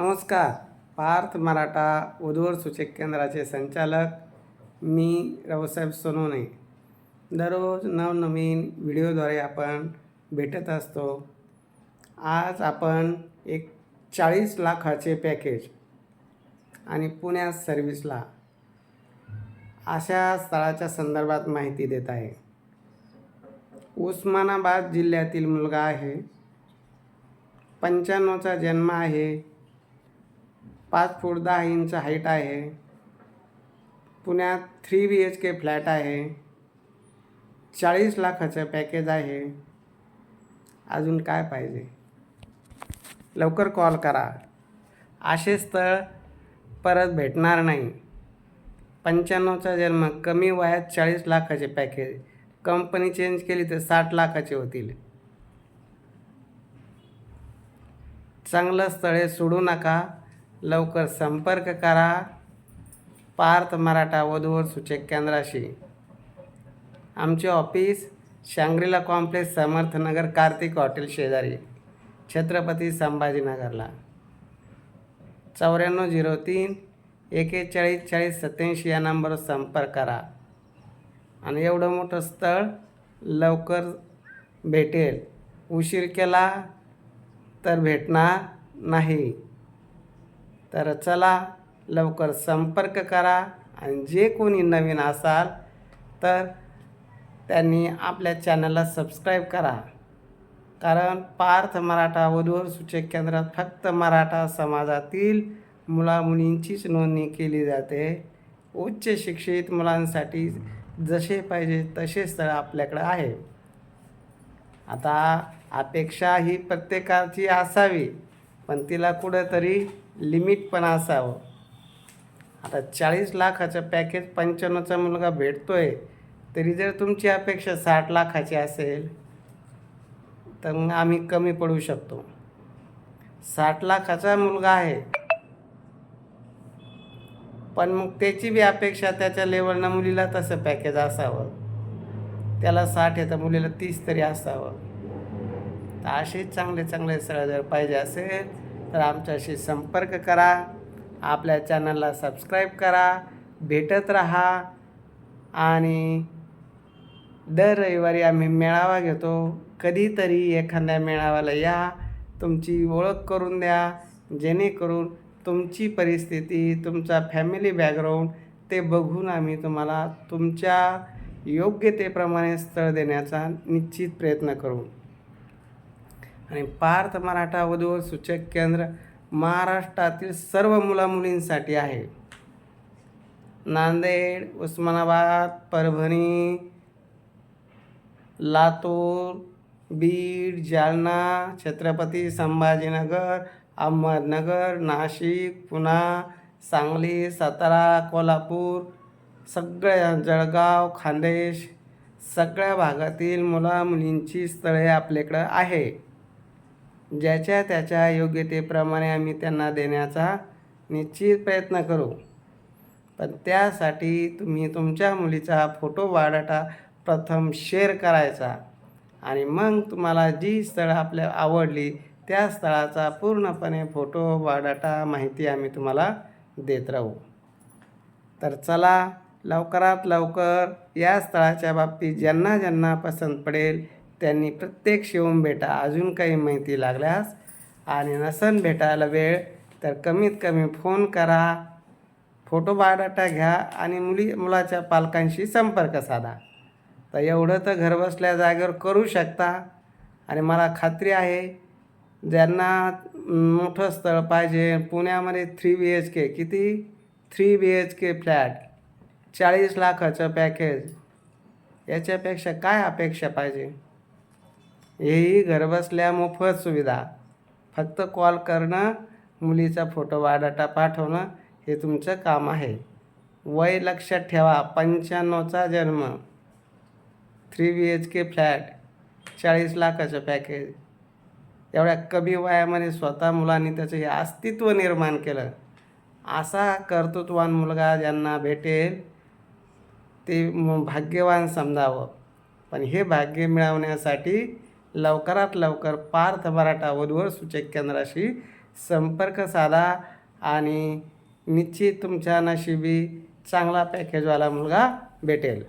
नमस्कार. पार्थ मराठा वधूवर सूचक केंद्राचे संचालक मी रावसाहेब सोनोने दररोज नवनवीन व्हिडिओद्वारे आपण भेटत असतो. आज आपण एक चाळीस लाखाचे पॅकेज आणि पुण्यात सर्व्हिसला अशा स्थळाच्या संदर्भात माहिती देत आहे. उस्मानाबाद जिल्ह्यातील मुलगा आहे. पंच्याण्णवचा जन्म आहे. पाच फूट दहा इंच हाईट आहे. पुण्यात three B H K flat आहे. चाळीस लाखाचं पॅकेज आहे. अजून काय पाहिजे? लवकर कॉल करा. असे स्थळ परत भेटणार नाही. पंच्याण्णवचा जन्म कमी वयात चाळीस लाखाचे पॅकेज. कंपनी चेंज केली तर साठ लाखाचे होतील. चांगलं स्थळे सोडू नका. लवकर संपर्क करा. पार्थ मराठा वधूवर सूचक केंद्राशी. आमचे office Shangrila complex Samarthnagar Kartik hotel शेजारी छत्रपती संभाजीनगरला. चौऱ्याण्णव झिरो तीन एकेचाळीस चाळीस सत्याऐंशी या नंबरवर संपर्क करा. आणि एवढं मोठं स्थळ लवकर भेटेल. उशीर केला तर भेटणार नाही. तर चला लवकर संपर्क करा आणि जे कोणी नवीन असाल तर त्यांनी आपल्या चॅनलला सबस्क्राईब करा. कारण पार्थ मराठा वधूवर सूचक केंद्रात फक्त मराठा समाजातील मुलामुलींचीच नोंदणी केली जाते. उच्च शिक्षित मुलांसाठी जसे पाहिजे तसे स्थळ आपल्याकडं आहे. आता अपेक्षा ही प्रत्येकाची असावी. पण तिला कुठंतरी लिमिट पण असावं. आता चाळीस लाखाचं पॅकेज पंच्याण्णवचा मुलगा भेटतो आहे तरी जर तुमची अपेक्षा साठ लाखाची असेल तर मग आम्ही कमी पडू शकतो. साठ लाखाचा मुलगा आहे. पण मग त्याची बी अपेक्षा त्याच्या लेवलनं मुलीला तसं पॅकेज असावं. त्याला साठ आहे तर मुलीला तीस तरी असावं. तर असेच चांगले चांगले स्थळं जर पाहिजे असेल तर आमच्याशी संपर्क करा. आपल्या चॅनलला सबस्क्राईब करा. भेटत राहा. आणि दर रविवारी आम्ही मेळावा घेतो. कधीतरी एखाद्या मेळाव्याला या. तुमची ओळख करून द्या. जेणेकरून तुमची परिस्थिती तुमचा फॅमिली बॅकग्राऊंड ते बघून आम्ही तुम्हाला तुमच्या योग्यतेप्रमाणे स्थळ देण्याचा निश्चित प्रयत्न करू. आणि पार्थ मराठा वधूवर सूचक केंद्र महाराष्ट्रातील सर्व मुलामुलींसाठी आहे. नांदेड उस्मानाबाद परभणी लातूर बीड जालना छत्रपती संभाजीनगर अहमदनगर नाशिक पुणा सांगली सातारा कोल्हापूर सगळ्या जळगाव खानदेश सगळ्या भागातील मुला मुलींची स्थळे आपल्याकडं आहे. ज्याच्या त्याच्या योग्यतेप्रमाणे आम्ही त्यांना देण्याचा निश्चित प्रयत्न करू. पण त्यासाठी तुम्ही तुमच्या मुलीचा फोटो बायोडाटा प्रथम शेअर करायचा. आणि मग तुम्हाला जी स्थळं आपल्या आवडली त्या स्थळाचा पूर्णपणे फोटो बायोडाटा माहिती आम्ही तुम्हाला देत राहू. तर चला लवकरात लवकर या स्थळाच्या बाबतीत ज्यांना ज्यांना पसंत पडेल त्यांनी प्रत्येक येऊन भेटा अजून काही माहिती लागल्यास आणि नसन भेटायला वेळ तर कमीत कमी फोन करा फोटो बायोडाटा घ्या आणि मुली मुलाच्या पालकांशी संपर्क साधा. तर एवढं तर घरबसल्या जागेवर करू शकता. आणि मला खात्री आहे ज्यांना मोठं स्थळ पाहिजे पुण्यामध्ये थ्री बी एच के किती? Three B H K flat चाळीस लाखाचं पॅकेज याच्यापेक्षा काय अपेक्षा पाहिजे? हेही घरबसल्या मोफत सुविधा. फक्त कॉल करणं मुलीचा फोटो बायोडाटा पाठवणं हे तुमचं काम आहे. वय लक्षात ठेवा पंच्याण्णवचा जन्म. Three B H K flat चाळीस लाखाचं पॅकेज. एवढ्या कमी वयामध्ये स्वतः मुलांनी त्याचं हे अस्तित्व निर्माण केलं. असा कर्तृत्वान मुलगा ज्यांना भेटेल ते म- भाग्यवान समजावं. पण हे भाग्य मिळवण्यासाठी लवकरात लवकर पार्थ मराठा वधूवर सूचक केंद्राशी संपर्क साधा आणि निश्चित तुमच्या नशिबी चांगला पॅकेजवाला मुलगा भेटेल.